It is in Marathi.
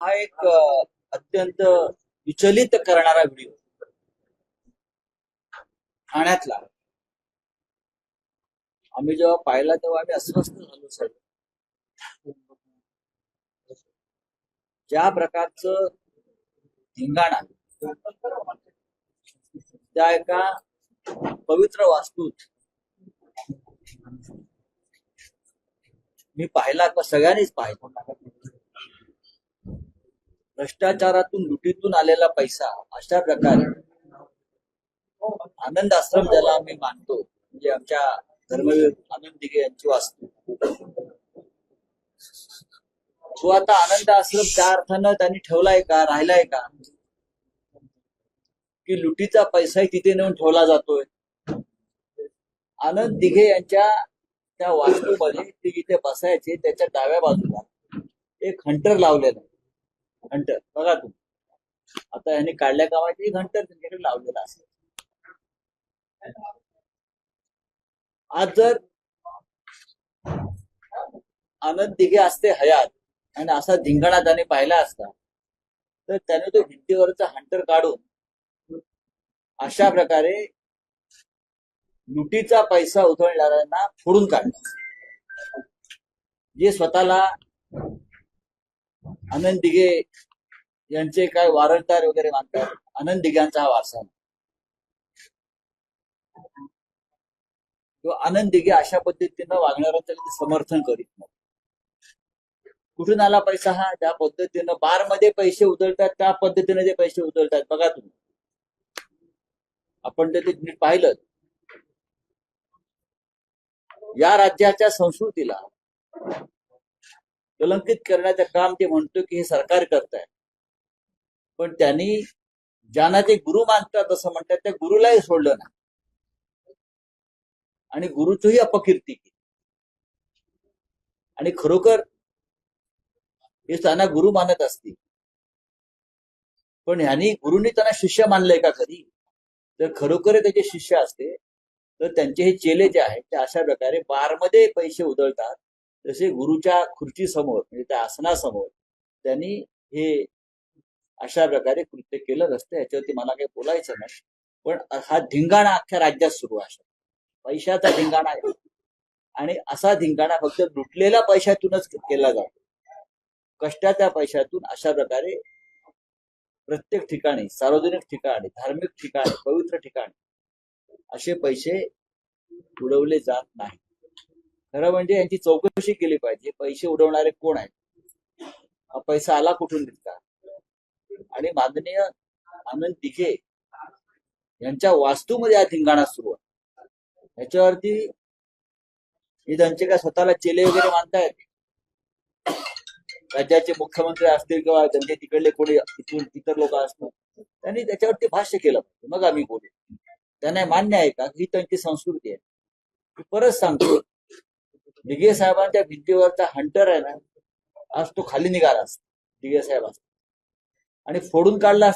हा एक अत्यंत विचलित करणारा व्हिडिओ. ठाण्यातला. आम्ही जेव्हा पाहिला तेव्हा आम्ही अस्वस्थ झालो सर ज्या प्रकारचं धिंगाणा त्या एका पवित्र वास्तूत मी पाहिला का सगळ्यांनीच पाहिला. भ्रष्टाचारातून लुटीतून आलेला पैसा अशा प्रकारे आनंद आश्रम ज्याला आम्ही मानतो म्हणजे आमच्या धर्मवीर आनंद दिघे यांची वास्तू. तो आता आनंद आश्रम त्या अर्थानं त्यांनी ठेवलाय का राहिलाय का? की लुटीचा पैसाही तिथे नेऊन ठेवला जातोय. आनंद दिघे यांच्या त्या वास्तूमध्ये ते जिथे बसायचे त्याच्या डाव्या बाजूला. एक हंटर लावलेला. घंटर. हंटर बघा तुम्ही. आता यांनी काढल्या कामाचे घंटर त्यांच्याकडे लावलेला असेल. आज जर आनंद दिघे असते हयात आणि असा धिंगाणा त्याने पाहिला असता तर त्याने तो भिंतीवरचा हंटर काढून अशा प्रकारे लुटीचा पैसा उधळणाऱ्यांना फोडून काढला. जे स्वतःला आनंद दिघे यांचे काय वारसदार वगैरे मानतात. आनंद दिघ्यांचा हा वारसा किंवा आनंद दिघे अशा पद्धतीनं वागणाऱ्यांचं समर्थन करीत नाही. कुठून आला पैसा हा? ज्या पद्धतीनं बारमध्ये पैसे उधळतात त्या पद्धतीने ते पैसे उधळतात. बघा तुम्ही. आपण ते नीट पाहिलं या राज्याच्या संस्कृतीला कलंकित करण्याचं काम ते म्हणतो की हे सरकार करत आहे पण त्यांनी ज्यांना ते गुरु मानतात असं म्हणतात त्या गुरुलाही सोडलं नाही. आणि गुरुचीही अपकीर्ती केली. आणि खरोखर हे त्यांना गुरु मानत असतील. पण ह्यांनी गुरुनी त्यांना शिष्य मानलंय का कधी? तर खरोखर त्याचे शिष्य असते. तर त्यांचे हे चेले जे आहेत ते अशा प्रकारे बारमध्ये पैसे उधळतात. तसे गुरुच्या खुर्ची समोर म्हणजे त्या आसनासमोर त्यांनी हे अशा प्रकारे कृत्य केलं नसतं. याच्यावरती मला काही बोलायचं नाही. पण हा धिंगाणा अख्ख्या राज्यात सुरू आहे. पैशाचा धिंगाणा आहे. आणि असा धिंगाणा फक्त लुटलेल्या पैशातूनच केला जातो. कष्टाच्या पैशातून अशा प्रकारे प्रत्येक ठिकाणी सार्वजनिक ठिकाणी धार्मिक ठिकाणी पवित्र ठिकाणी असे पैसे उडवले जात नाही खरं म्हणजे यांची चौकशी केली पाहिजे. पैसे उडवणारे कोण आहेत? पैसा आला कुठून निघता आणि माननीय आनंद दिघे यांच्या वास्तूमध्ये हा धिंगाणा सुरू आहे. याच्यावरती हे त्यांचे काय स्वतःला चेले वगैरे मानतायत? राज्याचे मुख्यमंत्री असतील किंवा त्यांचे तिकडले कोणी इथून इतर लोक असतील त्यांनी त्याच्यावरती भाष्य केलं पाहिजे. मग आम्ही बोलू. त्यांना मान्य आहे का? ही त्यांची संस्कृती आहे. परत सांगतो. दिघे साहेबांच्या भिंतीवरचा हंटर आहे ना आज तो खाली निघाला असतो दिघे साहेब आणि फोडून काढला असता